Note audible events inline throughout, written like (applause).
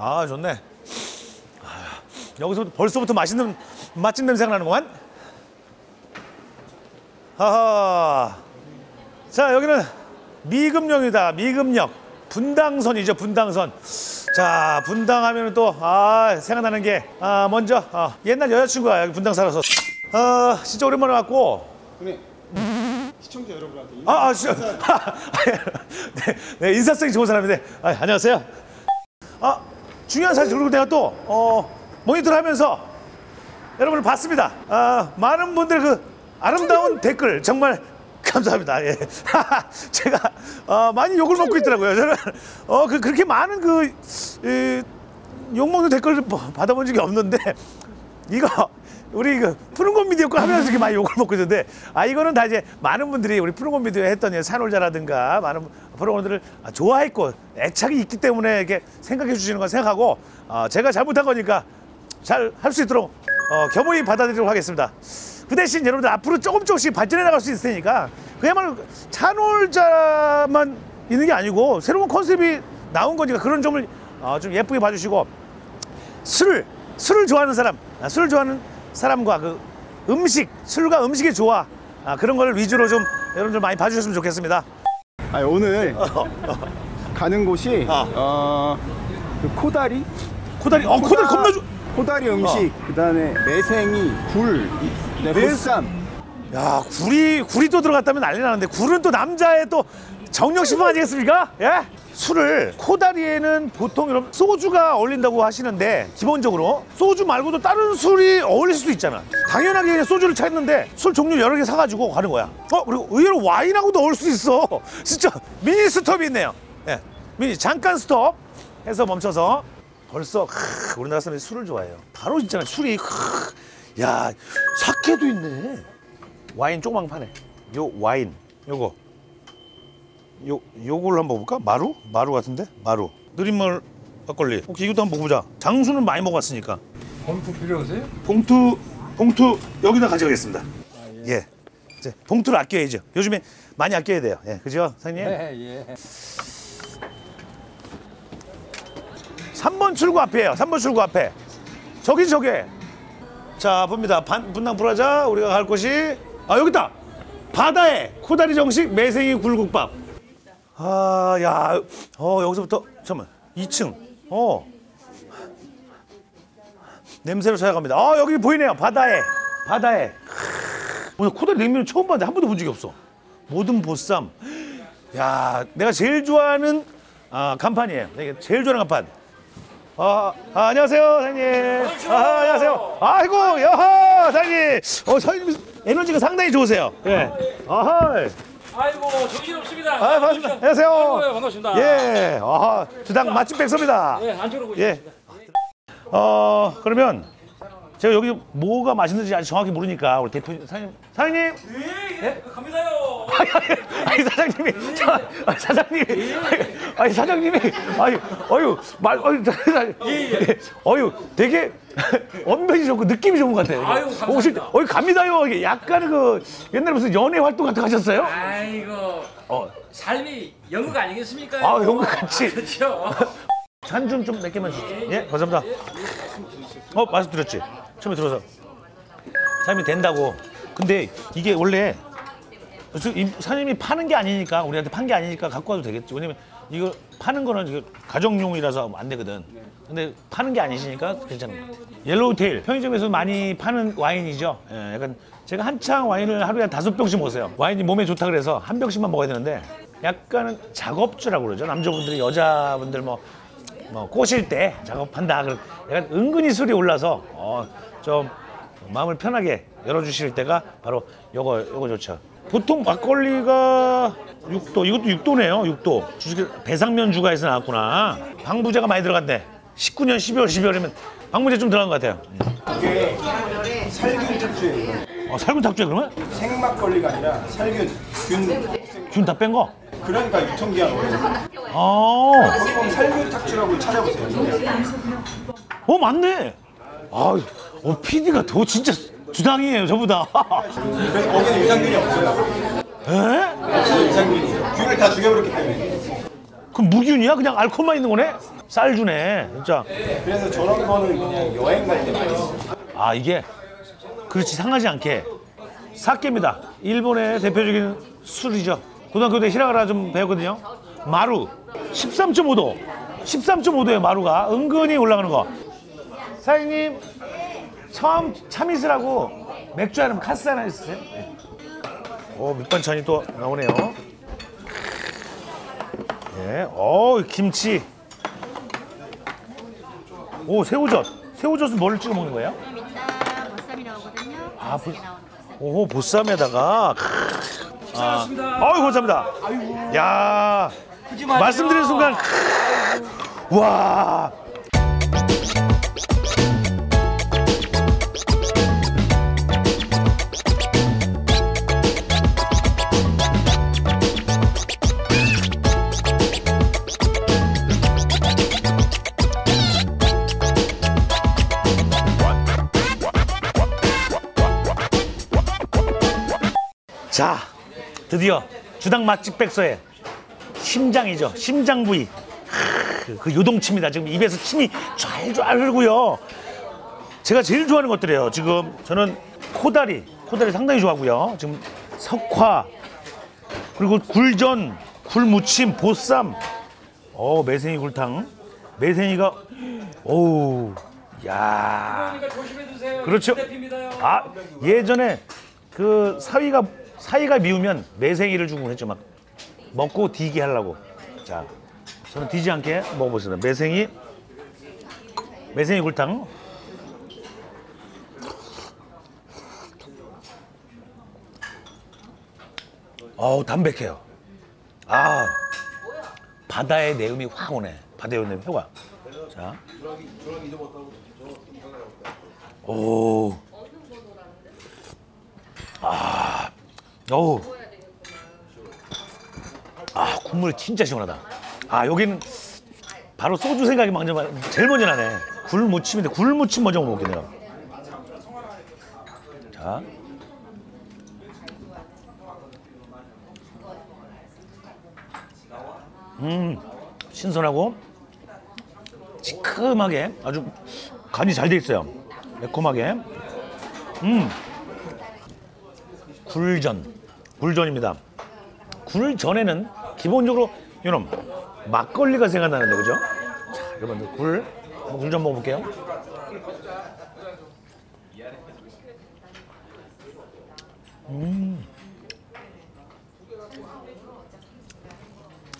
아 좋네. 아, 여기서 벌써부터 맛있는 맛집 냄새가 나는구만. 하하. 자 여기는 미금역이다. 미금역 분당선이죠. 분당선. 자 분당하면은 또아 생각나는 게 아, 먼저 아, 옛날 여자친구가 여기 분당 살아서 아 진짜 오랜만에 왔고 시청자 여러분한테 인사 아, 아 진짜 (laughs) 네, 네 인사성이 좋은 사람인데 아, 안녕하세요. 아 중요한 사실 그리고 내가 또 어, 모니터를 하면서 여러분을 봤습니다. 아, 많은 분들 그 아름다운 댓글 정말 (laughs) 감사합니다. 예. (laughs) 제가 어, 많이 욕을 먹고 있더라고요. 저는 어, 그, 그렇게 많은 그, 이, 욕먹는 댓글을 뭐 받아본 적이 없는데 (laughs) 이거 우리 그 푸른곤 미디어 거 하면서 이렇게 많이 욕을 먹고 있는데 아 이거는 다 이제 많은 분들이 우리 푸른곤 미디어 했던 이 산홀자라든가 많은 프로그램들을 좋아했고 애착이 있기 때문에 이렇게 생각해 주시는 걸 생각하고 어, 제가 잘못한 거니까 잘 할 수 있도록 어, 겸허히 받아들이도록 하겠습니다. 그 대신 여러분들 앞으로 조금 조금씩 발전해 나갈 수 있을 테니까 그야말로 찬홀자만 있는 게 아니고 새로운 컨셉이 나온 거니까 그런 점을 어, 좀 예쁘게 봐주시고 술을 술을 좋아하는 사람, 아, 술을 좋아하는 사람과 그 음식, 술과 음식의 조화 아, 그런 걸 위주로 좀 여러분들 많이 봐주셨으면 좋겠습니다. 아 오늘 (laughs) 가는 곳이 어. 어, 그 코다리 코다리, 어 코다리 겁나 좋. 코다리 음식 그다음에 매생이 굴 네, 매- 보쌈 야 굴이 굴이 또 들어갔다면 난리 나는데 굴은 또 남자의 또 정력식품 아니겠습니까? 예? 술을 코다리에는 보통 이런 소주가 어울린다고 하시는데 기본적으로 소주 말고도 다른 술이 어울릴 수도 있잖아. 당연하게 소주를 찾는데 술 종류 여러 개 사가지고 가는 거야. 어 그리고 의외로 와인하고도 어울릴 수 있어. (laughs) 진짜 미니 스톱이 있네요. 예, 미니 잠깐 스톱 해서 멈춰서 벌써 크, 우리나라 사람들이 술을 좋아해요. 바로 있잖아 술이 크, 야 사케도 있네. 와인 조그만 파네. 요 와인 요거 요 요걸 한번 볼까? 마루? 마루 같은데? 마루. 느린물 막걸리. 오케이 이것도 한번 먹어보자. 장수는 많이 먹었으니까. 봉투 필요하세요? 봉투 봉투 여기다 가져가겠습니다. 예. 이제 봉투를 아껴야죠. 요즘에 많이 아껴야 돼요. 예, 그죠, 사장님? 네, 예. 3번 출구 앞이에요. 3번 출구 앞에. 저기 저게. 자, 봅니다. 반, 분당 브라자 우리가 갈 곳이 아, 여기 있다. 바다에 코다리 정식 매생이 굴국밥. 아, 야. 어, 여기서부터 잠깐만. 2층. 어. 냄새로 찾아갑니다. 아, 여기 보이네요. 바다에. 바다에. 크으, 오늘 코다리 냉면을 처음 봤는데 한 번도 본 적이 없어. 모든 보쌈. 야, 내가 제일 좋아하는 아, 간판이에요. 내가 제일 좋아하는 간판. 아, 아, 안녕하세요, 사장님. 아, 안녕하세요. 아이고, 야하, 사장님. 어, 사장님 에너지가 상당히 좋으세요. 예. 아하. 아이고 정신 없습니다. 아, 반갑습니다. 안녕하세요. 아이고, 반갑습니다. 예. 아하, 주당 맛집 백서입니다. 예, 안쪽으로 예. 보시겠습니다. 어, 그러면 제가 여기 뭐가 맛있는지 아직 정확히 모르니까 우리 대표 사장님, 사장님. 예, 예, 갑니다요. (laughs) 아니 사장님이 자, 아니, 사장님이 아니, 아니 사장님이 아니 어유 말 어유 예. 어유 되게 언변이 좋고 느낌이 좋은 것 같아요. 아유, 감사합니다. 오실 어유 갑니다요. 이게 약간 그 옛날에 무슨 연애 활동 같은 거 하셨어요? 아이고 어. 삶이 연극 아니겠습니까? 아, 연극 같이. 그렇죠. (laughs) 잔좀몇 개만 주세요. 예, 감사합니다. 어, 말씀드렸지. 처음에 들어서 사장님이 된다고. 근데 이게 원래 사장님이 파는 게 아니니까 우리한테 판 게 아니니까 갖고 와도 되겠지. 왜냐면 이거 파는 거는 가정용이라서 안 되거든. 근데 파는 게 아니시니까 괜찮은 것 같아요. 옐로우 테일 편의점에서 많이 파는 와인이죠. 예, 약간 제가 한창 와인을 하루에 한 다섯 병씩 먹었어요. 와인이 몸에 좋다 그래서 한 병씩만 먹어야 되는데 약간은 작업주라고 그러죠. 남자분들이 여자분들 뭐, 뭐 꼬실 때 작업한다. 그런 약간 은근히 술이 올라서 어, 좀 마음을 편하게 열어주실 때가 바로 요거 요거 좋죠. 보통 막걸리가 6도 이것도 6도네요. 6도 주식 배상면 주가에서 나왔구나. 방부제가 많이 들어갔네. 19년 12월 12월이면 방부제 좀 들어간 것 같아요. 이게 살균 탁주예요 어, 살균 탁주에 그러면 생막걸리가 아니라 살균 균 균 다 뺀 거? 그러니까 유통기한 오래 아, 보통 살균 탁주라고 찾아보세요 어 맞네. 아, 어 PD가 더 진짜 주당이에요 저보다. 그래서 거기는 유산균이 없어요 에? 없어요 유산균이 균을 다 죽여버렸기 때문에 그럼 무균이야? 그냥 알코올만 있는 거네? 쌀 주네 진짜 그래서 저런 거는 그냥 여행 갈 때 많이 써요. 아 이게 그렇지 상하지 않게 사케입니다 일본의 대표적인 술이죠 고등학교 때 히라가라 좀 배웠거든요 마루 13.5도 13.5도의 마루가 은근히 올라가는 거 사장님 처음 참이슬하고 맥주 하나 카스 하나 있으세요? 네. 오 밑반찬이 또 나오네요 네. 오 김치 오 새우젓 새우젓은 뭘 찍어 먹는 거예요? 좀 이따 보쌈이 나오거든요. 아, 아, 보... 보쌈. 오 보쌈에다가 고생하셨습니다. 아유 감사합니다. 야 푸지 마세요. 말씀드린 순간 와 자, 드디어 주당 맛집 백서의 심장이죠. 심장 부위. 크, 그 요동칩니다. 지금 입에서 침이 쫙쫙 흐르고요. 제가 제일 좋아하는 것들이에요. 지금 저는 코다리, 코다리 상당히 좋아하고요. 지금 석화, 그리고 굴전, 굴무침, 보쌈, 어 매생이 굴탕, 매생이가, 오우, 야. 그렇죠. 아 예전에 그 사위가 사위가 미우면 매생이를 주고 했죠. 막 먹고 디게 하려고. 자 저는 디지 않게 먹어보겠습니다. 매생이 매생이 굴탕. 어우 담백해요. 아 바다의 내음이 확 오네. 바다의 확 와. 자. 오. 아. 어우. 아, 국물 진짜 시원하다. 아, 여기는 바로 소주 생각이 먼저 나- 제일 먼저 나네. 굴무침인데 굴무침 먼저 먹어볼게요. 자. 음, 신선하고 시큼하게 아주 간이 잘 돼 있어요. 매콤하게. 음. 굴전. 굴전입니다. 굴전에는 기본적으로 이놈 막걸리가 생각나는데 그죠? 자, 여러분들 굴 굴전 먹어볼게요. 음.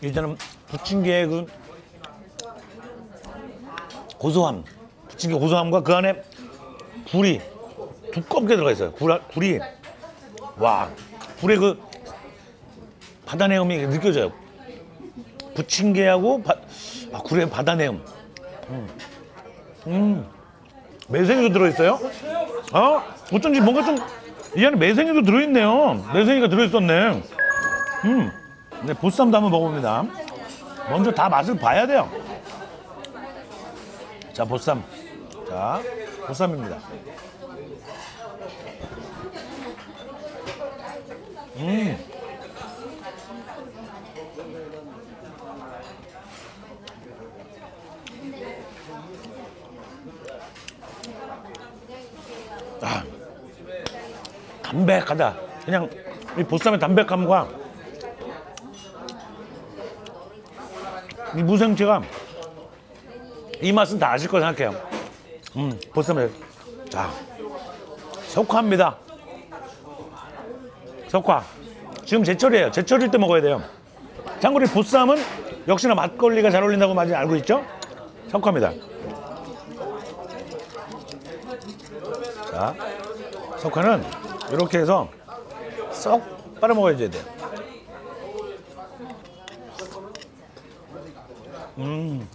일단은 부침개의 그 고소함, 부침개 고소함과 그 안에 굴이 두껍게 들어가 있어요. 굴, 아- 굴이 와 굴의 그 바다 내음이 느껴져요. 부침개하고 바, 아, 굴의 바다 내음. 음, 음. 매생이도 들어있어요? 어? 어쩐지 뭔가 좀 이 안에 매생이도 들어있네요. 매생이가 들어있었네. 음. 네, 보쌈도 한번 먹어봅니다. 먼저 다 맛을 봐야 돼요. 자, 보쌈. 자, 보쌈입니다. 음. 아, 담백하다. 그냥 이 보쌈의 담백함과 이 무생채가 이 맛은 다 아실 거라 생각해요. 음, 보쌈에 자 석화입니다. 석화. 지금 제철이에요. 제철일 때 먹어야 돼요. 이 보쌈은 역시나 막걸리가 잘 어울린다고 많이 알고 있죠? 석화입니다. 자, 석화는 이렇게 해서 쏙 빨아 먹어야 돼요. 음.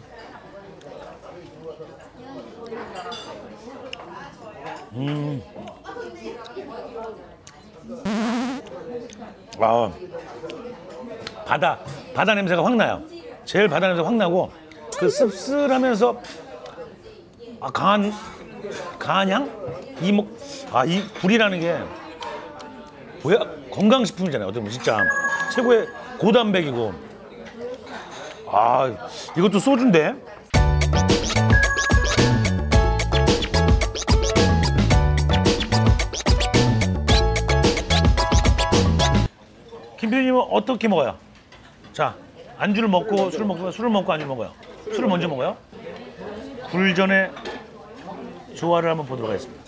음. 아, 바다, 바다 냄새가 확 나요. 제일 바다 냄새 확 나고 그 씁쓸하면서 아, 강한 강한 향? 이목 아 이 굴이라는 게 뭐야 건강식품이잖아요. 어떻게 보면 진짜 최고의 고단백이고 아, 이것도 소주인데. 김 PD님은 어떻게 먹어요? 자, 안주를 먹고 술을 먹고 술을 먹고 안주를 먹어요. 술을 먼저 먹어요. 굴전의 조화를 한번 보도록 하겠습니다.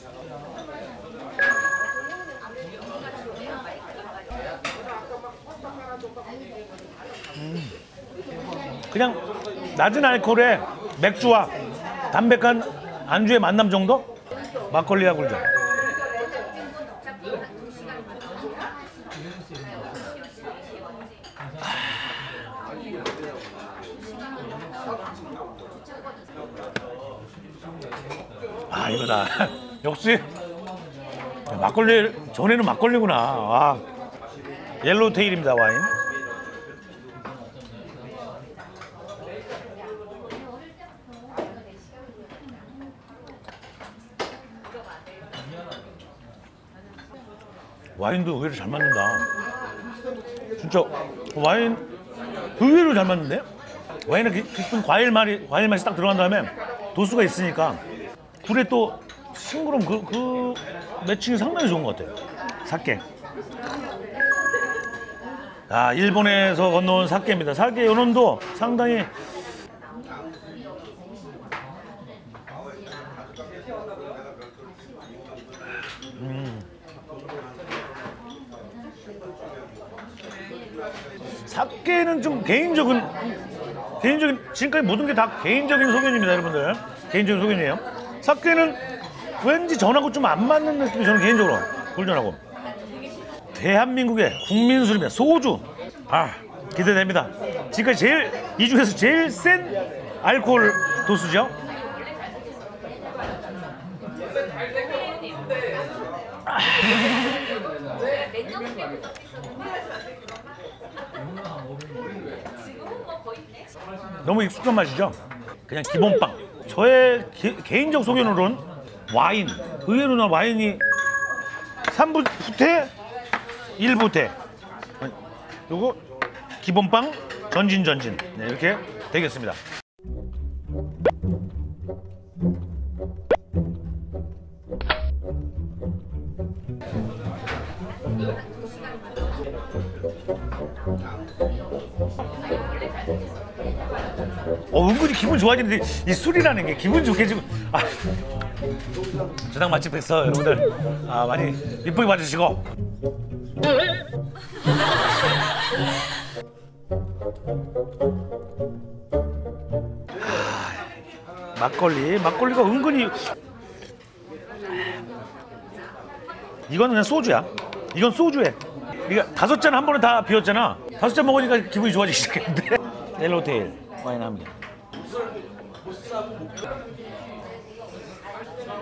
음, 그냥 낮은 알코올에 맥주와 담백한 안주의 만남 정도? 막걸리와 굴전. 아 이거다. (laughs) 역시 막걸리 전에는 막걸리구나. 아 옐로우 테일입니다 와인. 와인도 의외로 잘 맞는다. 진짜 와인 의외로 잘 맞는데? 와인은 기- 깊은 과일 맛이 과일 맛이 딱 들어간 다음에 도수가 있으니까 굴에 또 싱그러운 그, 그 매칭이 상당히 좋은 것 같아요. 사케. 아 일본에서 건너온 사케입니다. 사케 요놈도 상당히 사케는 좀 개인적인 개인적인 지금까지 모든 게 다 개인적인 소견입니다, 여러분들. 개인적인 소견이에요. 사케는 왠지 전하고 좀 안 맞는 느낌이 저는 개인적으로 굴전하고 대한민국의 국민 술입니다. 소주. 아 기대됩니다. 지금까지 제일 이 중에서 제일 센 알코올 도수죠. 너무 익숙한 맛이죠. 그냥 기본 빵. 저의 기- 개인적 소견으로는 와인. 의외로 나 와인이 3부 후퇴, 1부 후퇴. 요거 기본 빵 전진 전진. 네, 이렇게 되겠습니다. 어, 은근히 기분 좋아지는데 이 술이라는 게 기분 좋게 지금. 아, 주당 맛집 백서 여러분들 아, 많이 이쁘게 봐주시고. 아, 막걸리 막걸리가 은근히. 이거는 그냥 소주야. 이건 소주에. 이게 다섯 잔 한 번에 다 비웠잖아. 다섯 잔 먹으니까 기분이 좋아지기 시작했는데? 옐로테일 (laughs) 와인 합니다.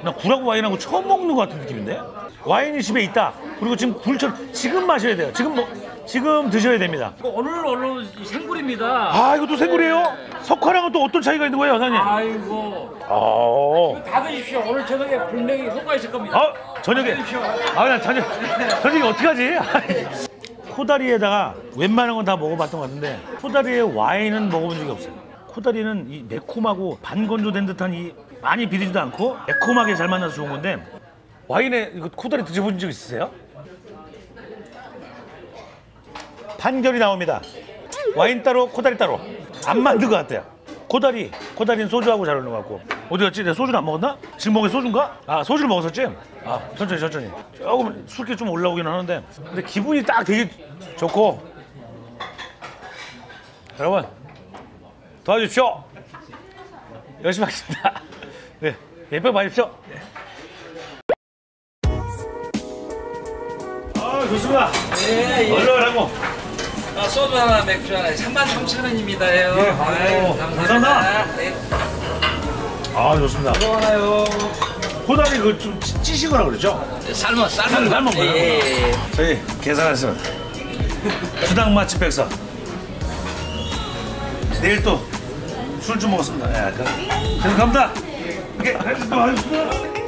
나 굴하고 와인하고 처음 먹는 것 같은 느낌인데? 와인이 집에 있다. 그리고 지금 굴처럼 지금 마셔야 돼요. 지금 뭐 지금 드셔야 됩니다. 오늘 오늘 생굴입니다. 아 이거 또 생굴이에요? 석화랑은 또 어떤 차이가 있는 거예요 사장님? 아이고. 아, 다 드십시오. 오늘 저녁에 분명히 효과 있을 겁니다. 아 저녁에. 아나 저녁 저녁에 어떻게 하지 (laughs) 코다리에다가 웬만한 건 다 먹어봤던 것 같은데 코다리에 와인은 먹어본 적이 없어요 코다리는 이 매콤하고 반건조된 듯한 이 많이 비리지도 않고 매콤하게 잘 만나서 좋은 건데 와인에 이거 코다리 드셔본 적 있으세요? 판결이 나옵니다. 와인 따로 코다리 따로 안 만든 것 같아요. 코다리 코다리는 소주하고 잘 어울리는 것 같고 어디 갔지? 내가 소주를 안 먹었나? 지금 먹은 게 소주인가? 아 소주를 먹었었지? 아 천천히 천천히 조금 술기 좀 올라오긴 하는데 근데 기분이 딱 되게 좋고 여러분 도와주십시오. 열심히 하겠습니다. (laughs) 네, 예쁘게 봐주십시오. 네. 아, 좋습니다. 예, 예. 얼른 아, 소주 하나, 맥주 하나, 3만 3천 원입니다요. 예, 아이고, 감사합니다. 네. 아, 좋습니다. 또 하나요. 코다리 그좀 찌시거나 그러죠? 삶아, 삶은 삶은 거. 거요? 예, 예. 저희 계산하시면 (laughs) 주당 맛집 백서 내일 또 술 좀 먹었습니다. 예, 그, 그럼 갑니다. 예, 또 하겠습니다.